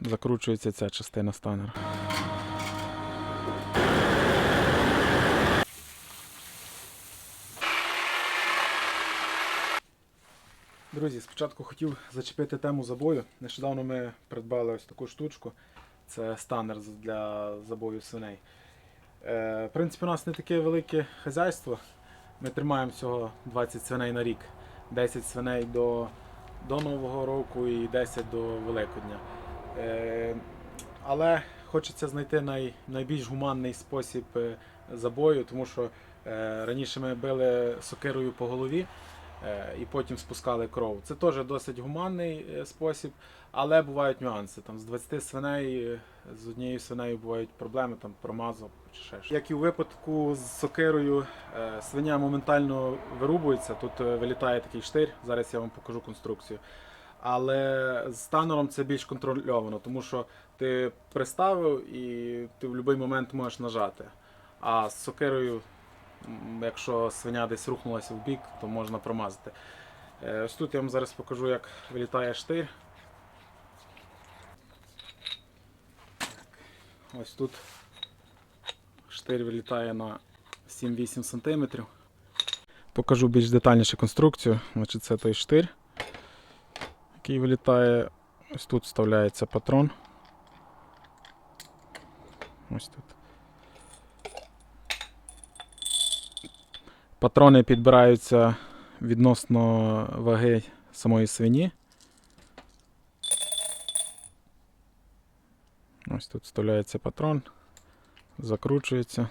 закручується ця частина станера. Друзі, спочатку хотів зачепити тему забою. Нещодавно ми придбали ось таку штучку. Це станер для забою свиней. Е, в принципі, у нас не таке велике хазяйство. Ми тримаємо всього 20 свиней на рік. 10 свиней до, до Нового року і 10 до Великодня. Е, але хочеться знайти най, найбільш гуманний спосіб е, забою, тому що е, раніше ми били сокирою по голові і потім спускали кров. Це теж досить гуманний спосіб, але бувають нюанси. Там з 20 свиней з однією свинею бувають проблеми, там промазав чи ще щось. Як і у випадку з сокирою, свиня моментально вирубується. Тут вилітає такий штир. Зараз я вам покажу конструкцію. Але з станером це більш контрольовано, тому що ти приставив і ти в будь-який момент можеш нажати. А з сокирою, якщо свиня десь рухнулася в бік, то можна промазати. Е, Ось тут я вам зараз покажу, як вилітає штир. Ось тут штир вилітає на 7-8 см. Покажу більш детальніше конструкцію. Значить, це той штир, який вилітає. Ось тут вставляється патрон. Ось тут. Патрони підбираються відносно ваги самої свині. Ось тут вставляється патрон, закручується,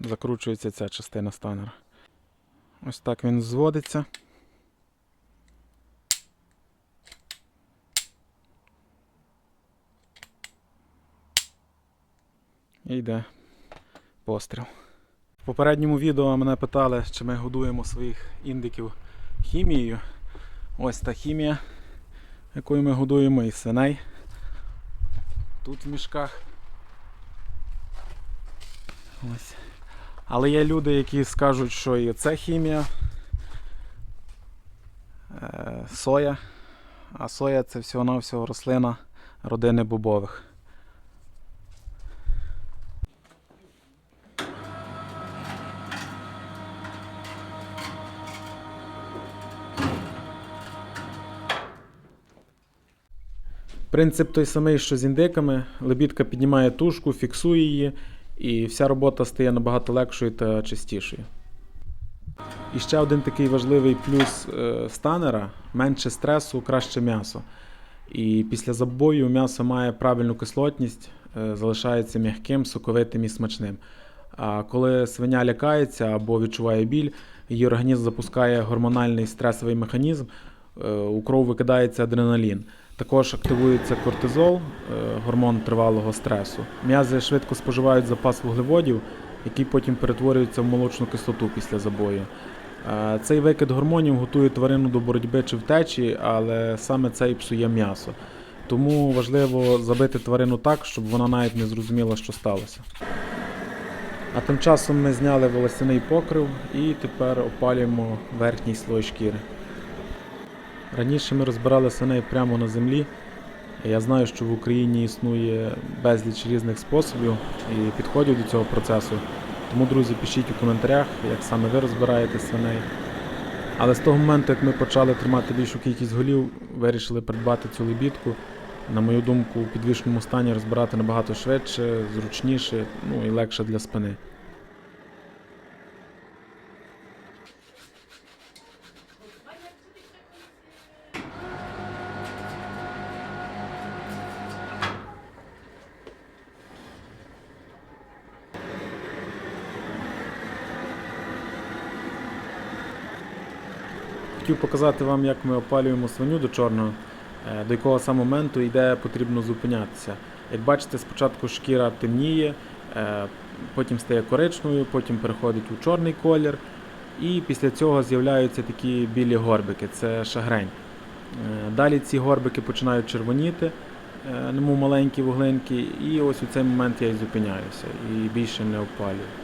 закручується ця частина станера. Ось так він зводиться. І йде постріл. В попередньому відео мене питали, чи ми годуємо своїх індиків хімією. Ось та хімія, якою ми годуємо і свиней. Тут в мішках. Ось. Але є люди, які скажуть, що і це хімія, е, соя. А соя це всього-навсього рослина родини бобових. Принцип той самий, що з індиками. Лебідка піднімає тушку, фіксує її, і вся робота стає набагато легшою та чистішою. І ще один такий важливий плюс е, станера менше стресу, краще м'ясо. І після забою м'ясо має правильну кислотність, е, залишається м'яким, соковитим і смачним. А коли свиня лякається або відчуває біль, її організм запускає гормональний стресовий механізм, е, у кров викидається адреналін. Також активується кортизол, е, гормон тривалого стресу. М'язи швидко споживають запас вуглеводів, який потім перетворюється в молочну кислоту після забою. Е, Цей викид гормонів готує тварину до боротьби чи втечі, але саме це і псує м'ясо. Тому важливо забити тварину так, щоб вона навіть не зрозуміла, що сталося. А тим часом ми зняли волосяний покрив і тепер опалюємо верхній слой шкіри. Раніше ми розбирали свиней прямо на землі. Я знаю, що в Україні існує безліч різних способів і підходів до цього процесу. Тому, друзі, пишіть у коментарях, як саме ви розбираєте свиней. Але з того моменту, як ми почали тримати більшу кількість голів, вирішили придбати цю лебідку. На мою думку, у підвішеному стані розбирати набагато швидше, зручніше, ну і легше для спини. Хотів показати вам, як ми опалюємо свиню до чорного, е, до якого саме моменту і де потрібно зупинятися. Як бачите, спочатку шкіра темніє, е, потім стає коричневою, потім переходить у чорний колір. І після цього з'являються такі білі горбики, це шагрень. Е, Далі ці горбики починають червоніти, немов маленькі вуглинки, і ось у цей момент я і зупиняюся і більше не опалюю.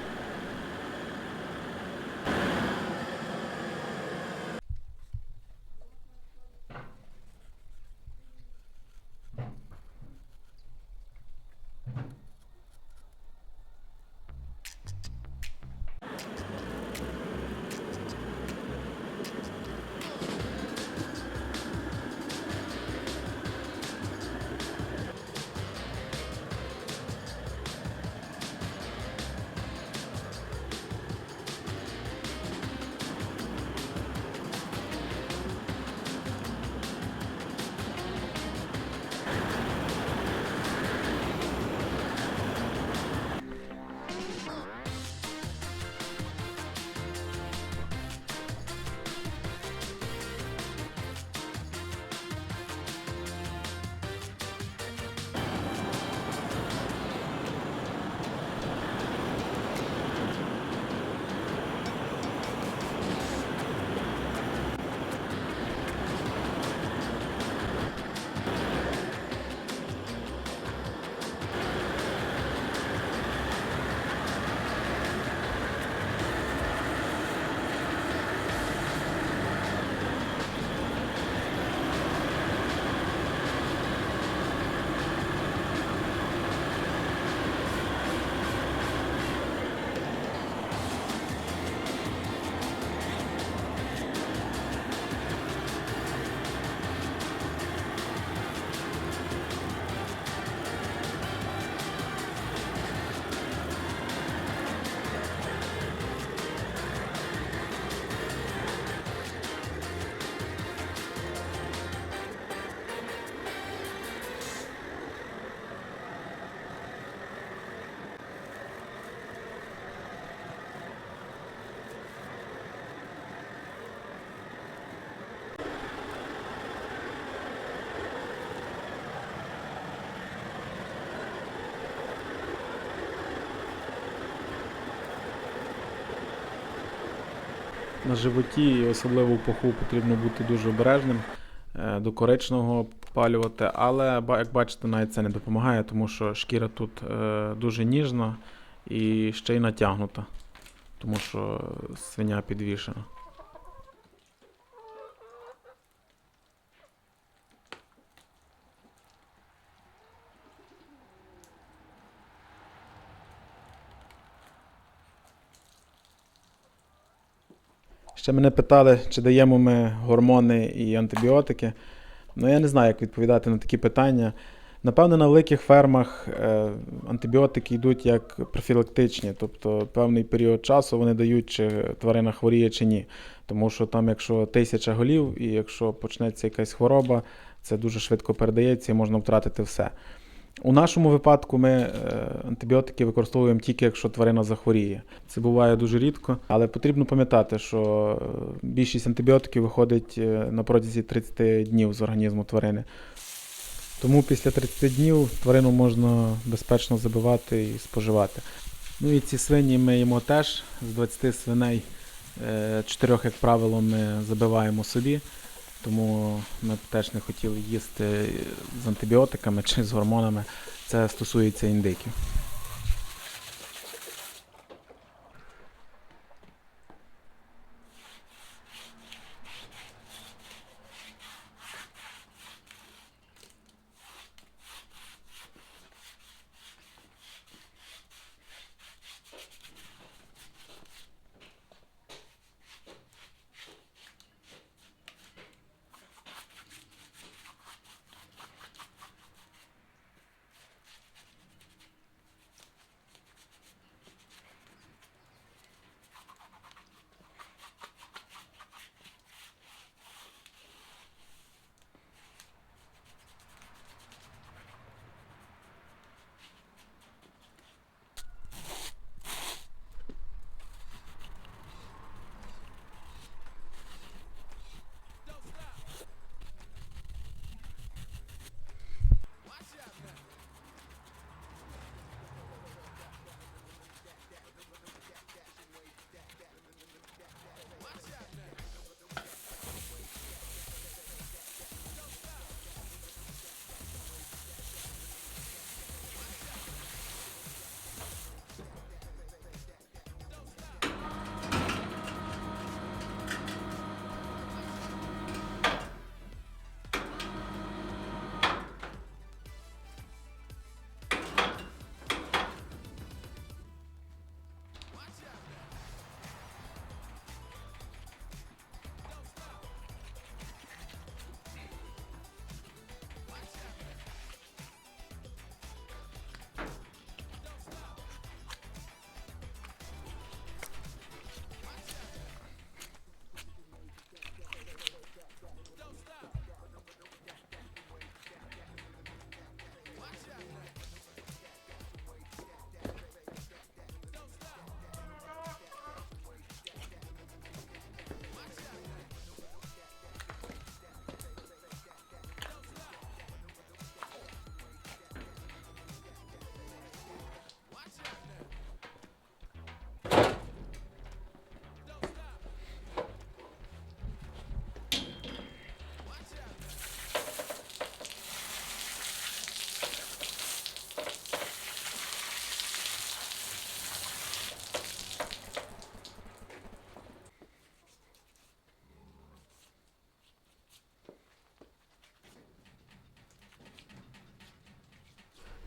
На животі, і особливо в паху потрібно бути дуже обережним, е, до коричного попалювати, але як бачите, навіть це не допомагає, тому що шкіра тут е, дуже ніжна і ще й натягнута, тому що свиня підвішена. Ще мене питали, чи даємо ми гормони і антибіотики. Ну, я не знаю, як відповідати на такі питання. Напевно, на великих фермах е, антибіотики йдуть як профілактичні, тобто певний період часу вони дають, чи тварина хворіє чи ні. Тому що там, якщо тисяча голів, і якщо почнеться якась хвороба, це дуже швидко передається і можна втратити все. У нашому випадку ми е, антибіотики використовуємо тільки якщо тварина захворіє. Це буває дуже рідко, але потрібно пам'ятати, що е, більшість антибіотиків виходить е, на протязі 30 днів з організму тварини. Тому після 30 днів тварину можна безпечно забивати і споживати. Ну і ці свині ми їмо теж. З 20 свиней 4, як правило, ми забиваємо собі. Тому ми б теж не хотіли їсти з антибіотиками чи з гормонами. Це стосується індиків.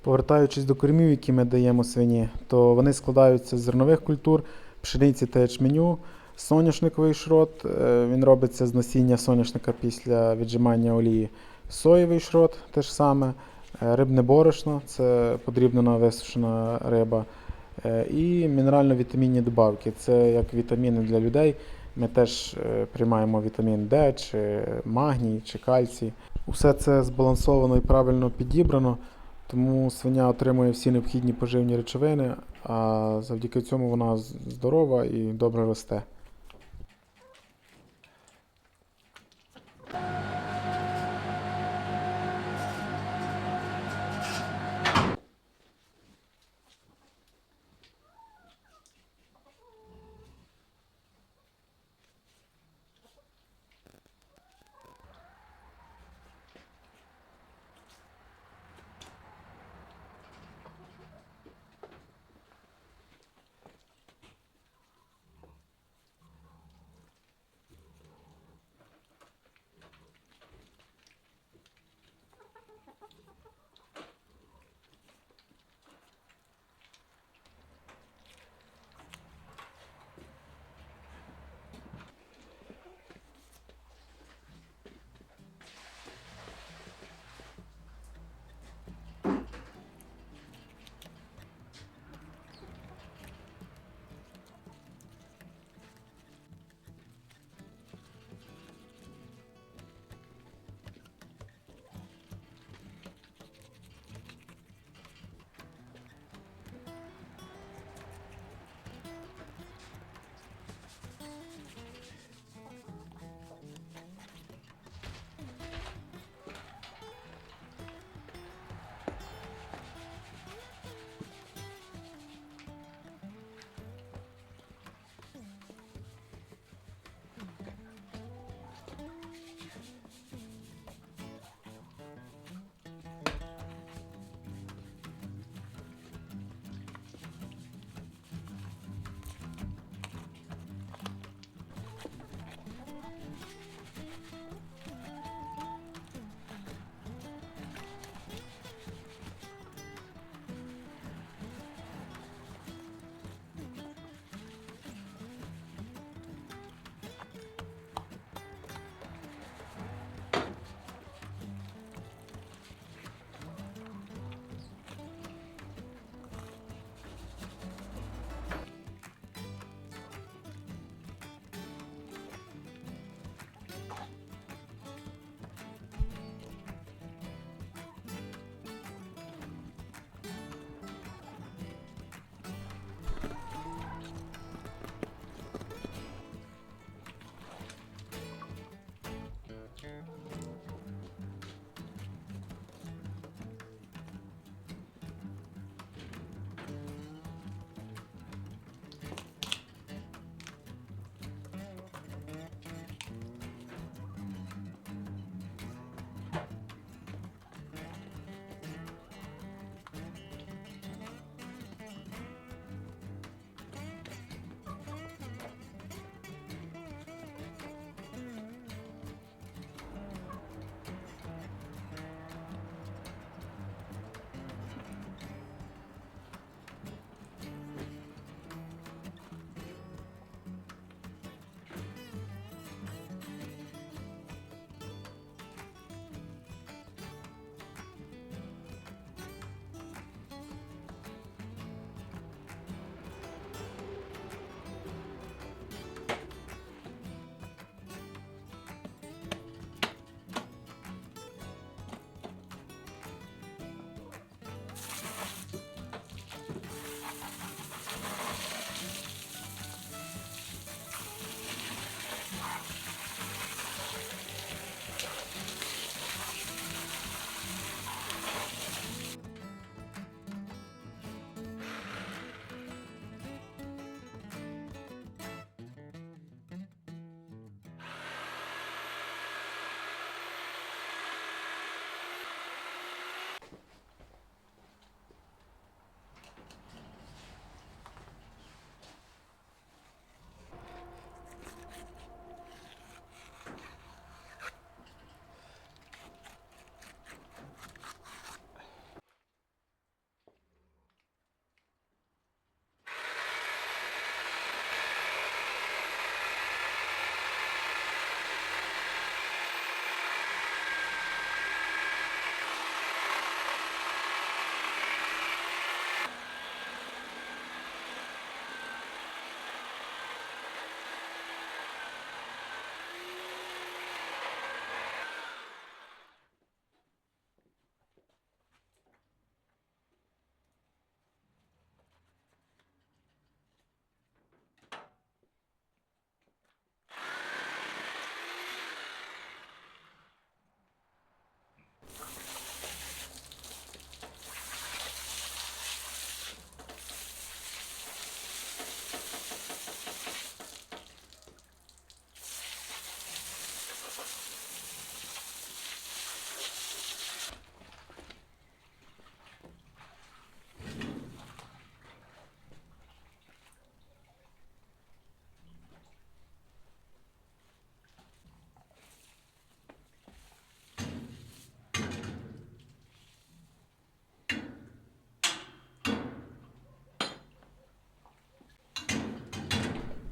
Повертаючись до кормів, які ми даємо свині, то вони складаються з зернових культур, пшениці та ячменю, соняшниковий шрот. е, Він робиться з насіння соняшника після віджимання олії. Соєвий шрот теж саме, е, рибне борошно це подрібнена висушена риба. е, І мінерально-вітамінні добавки. Це як вітаміни для людей. Ми теж приймаємо вітамін Д, чи магній, чи кальцій. Усе це збалансовано і правильно підібрано. Тому свиня отримує всі необхідні поживні речовини, а завдяки цьому вона здорова і добре росте.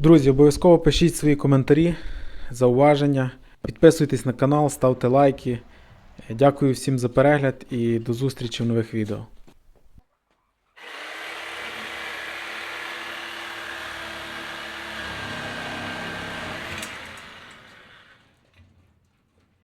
Друзі, обов'язково пишіть свої коментарі, зауваження, підписуйтесь на канал, ставте лайки. Дякую всім за перегляд і до зустрічі в нових відео.